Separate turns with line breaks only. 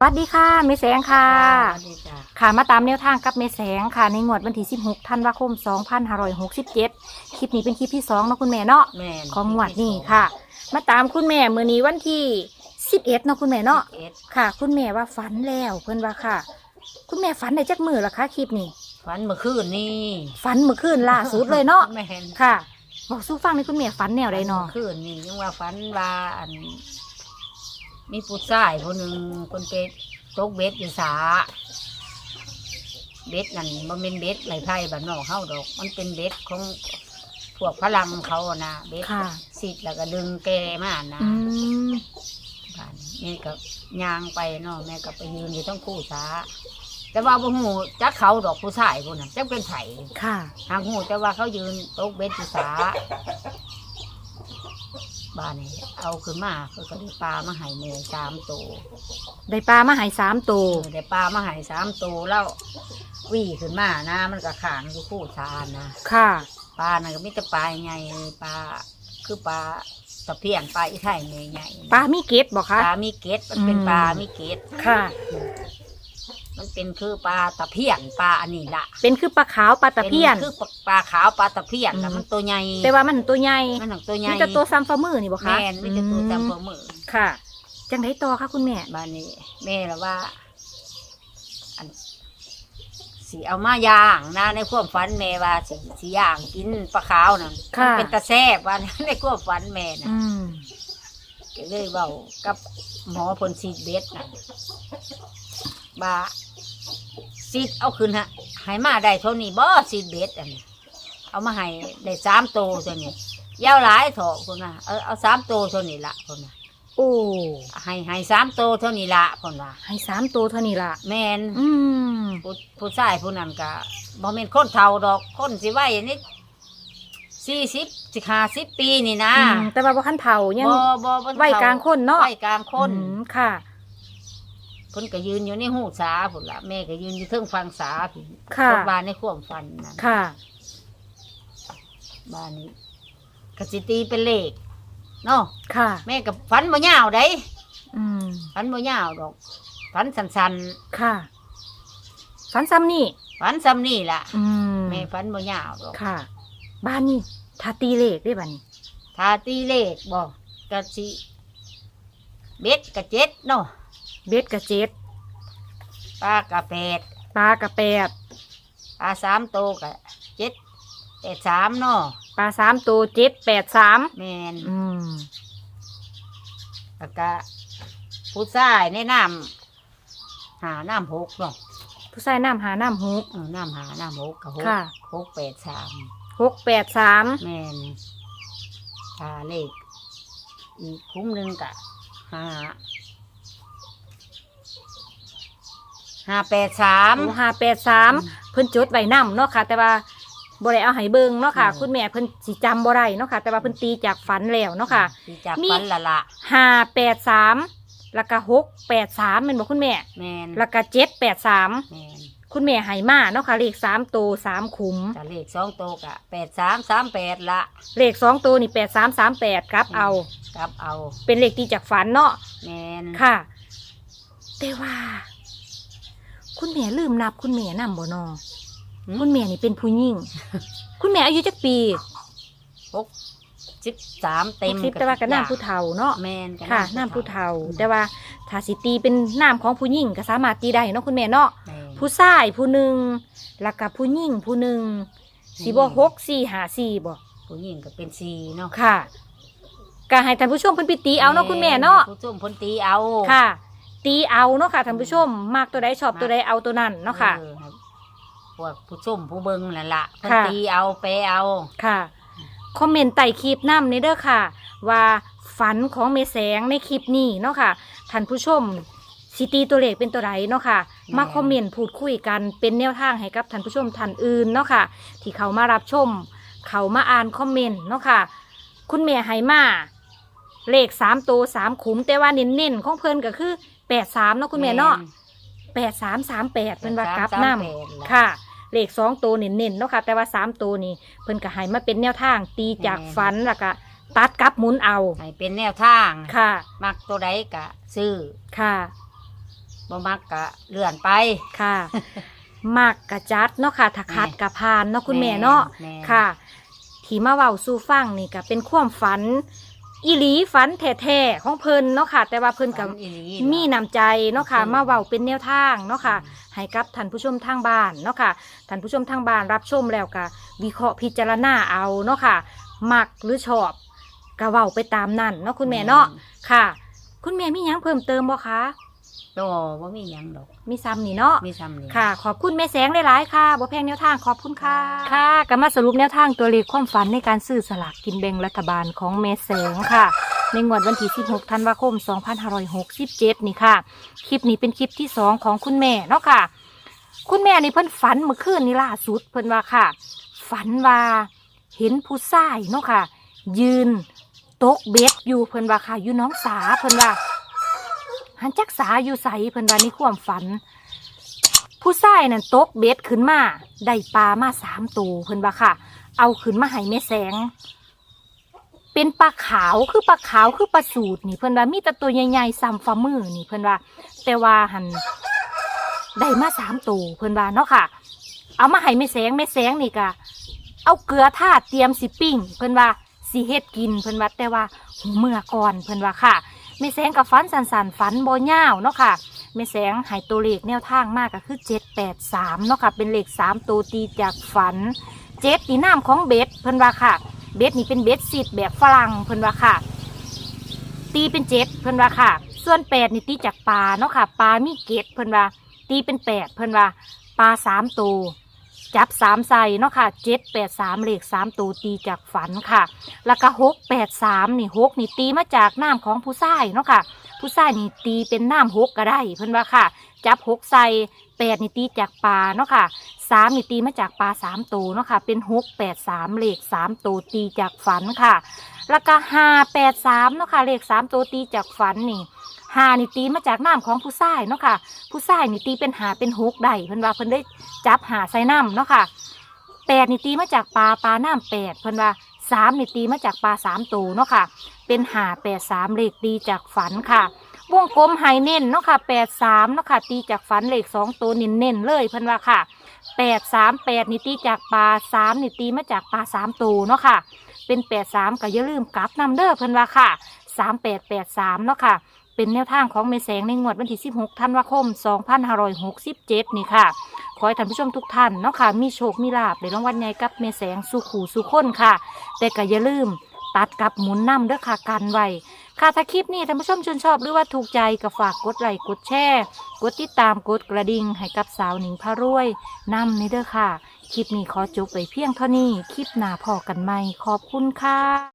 สวัสดีค่ะเมแสงค่ะ
สวัสดีจ้ะ
ค่ะมาตามแนวทางกับเมแสงค่ะ ในงวดวันที่ 16 ธันวาคม 2567 คลิปนี้เป็นคลิปที่2เนาะคุณแม่เนาะ
แม่น
ของงวดนี้ค่ะ มาตามคุณแม่มือนี้วันที่ 11เนาะคุณแม่เนาะ
เอ็ด
ค่ะ คุณแม่ว่าฝันแล้วเพื่อนว่าค่ะ คุณแม่ฝันในจักมือละคะคลิปนี้
ฝันเมื่อคืนนี่
ฝันเมื่อคืนล่าสุดเลยเนาะ
แม่น
ค่ะบอกสู้ฟังในอยคุณแม่ฝันแนวใดเนาะ
มื่อคืนนี่ยังว่าฝันว่าอัน มีผู้ชายคนหนึ่งคนไปตกเบ็ดอยู่สาเบ็ดนั่นมันเป็นเบ็ดไหลไพ่บ้านนอกเฮาดอก มันเป็นเบ็ดของพวกพลังเขาอะนะเบ็ด
ค่ะ
สิแล้วก็ดึงแกมานะ
อืม
บ้านแม่ก็ย่างไปเนาะแม่ก็ไปยืนอยู่ทั้งคู่สาแต่ว่าบ่หูจักเขาดอกผู้ชายคนนั้นจักเป็นไผ
ค่ะ
หางหูแต่ว่าเขายืนตกเบ็ดอยู่สา บ้านนี้เอาขึ้นมาเขาก็ได้ปลามาใหายแม่สามตัว
ได้ปลามาใหายสามตัว
เออได้ปลามาใหายสามตัวแล้ววิ่ขึ้นมานะมันก็ขางอยู่คู่ชานนะ
ค่ะ
ปลานั่นก็มีแต่ปลาใหญ่ปลาคือปลาตะเพียนปลาอีไข่ใหญ่ๆ
ปลามีเกตบอกคะ
ปลามีเกล็ดมันเป็น
อืม
ปลามีเกล็ด
ค่ะ
มันเป็นคือปลาตะเพียนปลาอันนี้ละ
เป็นคือปลาขาวปลาตะเพียน
คือปลาขาวปลาตะเพียน
อืม
แต่มันตัวใหญ่
แต่ว่ามันตัวใหญ่
มันหนังตัวใหญ่
มีแต่ตัวซ้ำฝ่ามือนี่บอกคะ
แม่นมีแต่ตัวจำหัวมือ
ค่ะ จังไดต่อคะคุณแม่
บ้านนี้แม่ละว่า อันสีเอามาย่างนะในความฝันแม่ว่าสีสีย่างกินปลาขาวนั่น
ค่ะ
มันเป็นตะแซ่บว่าในความฝันแม่นะ
อืม
ก็เลยเบากับหมอพลซีดเบสน่ะบ่า ซีดเอาขึ้นฮะให้มาได้เท่านี้บ่ซีดเบสอันนี้เอามาให้ได้สามโตวเท่านี้ยาวหลายเถอะคนน่ะเออเอาสามโตวเท่านี้ละคนน่ะ
โอ้
ให้ให้สามโตวเท่านี้ละคนว่า
ให้สามตัวเท่านี้ล่ะ
แมน
อืม
ผู้ผู้ชายผู้นั้นก็บ่แม่นคนเฒ่าดอกคนสิไว้อันนี้สี่สิบสิห้าสิบปีนี่นะ
อืมแต่ว่าบ่คันเผายัง
บ่บ่บ่
ไว้กลางคนเนาะ
ไว้กลางคน
อืมค่ะ
เพิ่นก็ยืนอยู่ในหูสาพุ่นละแม่ก็ยืนอยู่เทิงฟังสาพุ่น
ค่ะ
คนบ้านในข่วามฟันนั่น
ค่ะ
บ้านนี้กสิตีเป็นเลขเนาะ
ค่ะ
แม่กับฟันบ่ยาวได้
อืม
ฟันบ่ยาวดอกฟันสัน
ค่ะ ฝันซ้ำนี่
ๆฟันซ้ำนี่ล่ะ
อืม
แม่ฟันบ่ยาวดอก
ค่ะ บ้านนี่ถ้าตีเลขได้บ้านี้
ถ้าตีเลขบ่กะสิเบ็ดกะเจ็ดเนาะ
เบ็ดกับเจ็ด
ปลากะแปด
ปลากับแปด
ปลาสามโตวกะเจ็ดแปดสามเนาะ
ปลาสามตัวเจ็ดแปดสาม
แม่น
อืม
แล้วก็ผู้ชายในน้ำหาน้ำหกเนาะ
ผู้ชายน้ำหาน้ำหก
เออน้ำหาน้ำหกกับหก
ค่ะ
หกแปดสาม
หกแปดสาม
แม่นหาเลขอีกคุ้มหนึ่งกะหา ห้าแปดสาม
ห้าแปดสามเพิ่นจดไว้น้ำเนาะค่ะ แต่ว่าบ่ได้เอาให้เบิ่งเนาะค่ะ
อืม
คุณแม่เพิ่นสิจำบ่ได้เนาะค่ะ แต่ว่าเพิ่นตีจากฝันแล้วเนาะค่ะ
ที่จาก
มี
ฟันละละ
ห้าแปดสามแล้วก็หกแปดสามเป็นบอกคุณแม่
แม่น
แล้วก็เจ็ดแปดสาม
แม่น
คุณแม่ใหายมาเนาะค่ะเลขสามตัวสามขุม
แต่เลขสองโตวกะแปดสามสามแปดละ
เลขสองตัวนี่แปดสามสามแปดครับเอา
กลับเอา
เป็นเลขตีจากฝันเนาะ
แม่น
ค่ะ แต่ว่า คุณแม่ลืมนับคุณแม่นำบ่นอ
หืม
คุณแม่นี่เป็นผู้หญิง คุณแม่อายุจักปี
หกสิบสามเต็ม
สิบแต่ว่าก็น้ำผู้เฒ่าเนาะ
แม่นก็
ค่ะน้ำผู้เฒ่า แต่ว่าถ้าสิตีเป็นน้ำของผู้หญิงก็สามารถตีได้เนาะคุณแม่เนาะ
แม่น
ผู้ชายผู้หนึ่งแล้วก็ผู้หญิงผู้หนึ่งสี่บ่
อืม
หกสี่หาสี่บ่
ผู้หญิงก็เป็นสีเนาะ
ค่ะก็ให้ท่านผู้ชมเพิ่นไปตีเอาเนาะคุณแม่เนาะ
ผู้ชมเพนตีเอา
ค่ะ ตีเอาเนาะค่ะท่านผู้ชมมากตัวใดชอบตัวใดเอาตัวนั้นเนาะค่ะ
ออรับพวกผู้ชมผู้เบิ่งนั่นละเพิ่น
ค่ะ
ตีเอาไปเอา
ค่ะคอมเมนต์ใต้คลิปนำในเด้อค่ะ ว่าฝันของเมแสงในคลิปนี้เนาะค่ะท่านผู้ชมสิตีตัวเลขเป็นตัวใดเนาะค่ะ มาคอมเมนต์พูดคุยกันเป็นแนวทางให้กับท่านผู้ชมท่านอื่นเนาะค่ะ ที่เขามารับชม เขามาอ่านคอมเมนต์เนาะค่ะ คุณแม่ไหมาเลขสามตัวสามขุมแต่ว่าเน้นๆของเพิ่นก็คือ แปดสามเนาะคุณแม่เนาะแปดสามสามแปดเป็นว่ากลับน้ำค่ะ เลขสองตัวเน้นๆเนาะค่ะ แต่ว่าสามตัวนี่เพิ่นก็ให้มาเป็นแนวทางตีจากฝันแล้วก็ตัดกลับหมุนเอา
ให้เป็นแนวทาง
ค่ะ
มักตัวใดกะ ซื้อ
ค่ะ
บ่มักกะเลื่อนไป
ค่ะ มักกะจัดเนาะค่ะถ้าคัดกะพานเนาะคุณแม่เนาะ
แม่
ค่ะ ที่มาเว้าสู่ฟังนี่ก็เป็นความฝัน อีหลีฝันแท้ๆของเพิ่นเนาะค่ะ แต่ว่าเพิ่นกับ
ฝัอีหลี
มีน้ำใจเนาะค่ะ มาเว้าเป็นแนวทางเนาะค่ะให้กับท่านผู้ชมทางบ้านเนาะค่ะท่านผู้ชมทางบ้านรับชมแล้วก็วิเคราะห์พิจารณาเอาเนาะค่ะมักหรือชอบก็เว้าไปตามนั่นเนาะคุณแม่เนาะค่ะ คุณแม่มีหยังเพิ่มเติมบ่คะ
โตบ่มีหยังดอก
มีซ้ำนี่เนาะ
มีซ้ำนี่
ค่ะ ขอบคุณแม่แสงหลายๆค่ะบ่แพงแนวทางขอบคุณค่ะ
ค่ะ
ค่ะก็มาสรุปแนวทางตัวเลขความฝันในการซื้อสลากกินแบ่งรัฐบาลของแม่แสงค่ะ ในงวดวันที่ 16 ธันวาคม 2567 นี่ค่ะ คลิปนี้เป็นคลิปที่ 2 ของคุณแม่เนาะค่ะ คุณแม่นี่เพิ่นฝันเมื่อคืนนี้ล่าสุดเพิ่นว่าค่ะ ฝันว่าเห็นผู้ชายเนาะค่ะ ยืนตกเบ็ดอยู่เพิ่นว่าค่ะอยู่หน้องสาเพิ่นว่า หันจักสาอยู่ใสเพิ่นว่าในความฝัน ผู้ชายนั่นตกเบ็ดขึ้นมาได้ปลามาสามตัวเพิ่นว่าค่ะ เอาขึ้นมาให้แม่แสง เป็นปลาขาวคือปลาขาวคือปลาสูตรนี่เพิ่นว่ามีแต่ตัวใหญ่ๆซ้ำฝ่ามือนี่เพิ่นว่า แต่ว่าหันได้มาสามตัวเพิ่นว่าเนาะค่ะ เอามาให้แม่แสงแม่แสงนี่ก็เอาเกลือทาเตรียมสิปิ้งเพิ่นว่าสิเฮ็ดกินเพิ่นว่าแต่ว่าหูเมื่อก่อนเพิ่นว่าค่ะ แม่แสงกับฝันสันสันๆฝันบ่าวเนาะค่ะแม่แสงให้ตัวเลขแนวทางมากก็คือเจ็ดแปดสามเนาะค่ะ เป็นเลขสามตัวตีจากฝันเจ็ดนี่น้ำของเบ็ดเพิ่นว่าค่ะ เบ็ดนี่เป็นเบ็ดซีดแบบฝรั่งเพิ่นว่าค่ะ ตีเป็นเจ็ดเพิ่นว่าค่ะ ส่วนแปดนี่ตีจากปลาเนาะค่ะปลามีเกตเพิ่นว่า ตีเป็นแปดเพิ่นว่าปลาสามตัว จับสามใส่เนาะค่ะเจ็ดแปดสามเลขสามตัวตีจากฝันค่ะ แล้วก็หกแปดสามนี่หกนี่ตีมาจากน้ำของผู้ชายเนาะค่ะ ผู้ชายนี่ตีเป็นน้ำหกก็ได้เพิ่อนว่าค่ะ จับหกใส่แปดนี่ตีจากปลาเนาะค่ะสามนี่ตีมาจากปลาสามตัวเนาะค่ะ เป็นหกแปดสามเลขสามตัวตีจากฝันค่ะ แล้วก็ห้าแปดสามเนาะค่ะเลขสามตัวตีจากฝันนี่ หานี่ตีมาจากน้ำของผู้ชายเนาะค่ะ ผู้ชายนี่ตีเป็นหาเป็นหกได้เพิ่นว่าเพิ่นได้จับหาใส่น้ำเนาะค่ะแปดนี่ตีมาจากปลาปลาน้ำแปดเพิ่นว่าสามนี่ตีมาจากปลาสามตัวเนาะค่ะ เป็นหาแปดสามเลขตีจากฝันค่ะวงกลมไฮเน้นเนาะค่ะแปดสามเนาะค่ะ ตีจากฝันเลขสองตัวเน้นเน้นเลยเพิ่นว่าค่ะแปดสามแปดนี่ตีจากปลาสามนี่ตีมาจากปลาสามตัวเนาะค่ะ เป็นแปดสามก็อย่าลืมกลับนำเด้อเพิ่นว่าค่ะสามแปดแปดสามเนาะค่ะ เป็นแนวทางของเมแสงในงวดวันที่ 16ธันวาคม 2567 นี่ค่ะ ขอให้ท่านผู้ชมทุกท่านเนาะค่ะ มีโชค มีลาบในรางวัลใหญ่กับเมแสงสุขูสุคนค่ะ แต่ก็อย่าลืมตัดกับหมุนนำเด้อค่ะกันไว้ค่ะถ้าคลิปนี้ท่านผู้ชมชื่นชอบหรือว่าถูกใจก็ฝากกดไลค์กดแชร์กดติดตามกดกระดิ่งให้กับสาวหนิงพารวยนำนี่เด้อค่ะ คลิปนี้ขอจบไปเพียงเท่านี้ คลิปหน้าพอกันใหม่ขอบคุณค่ะ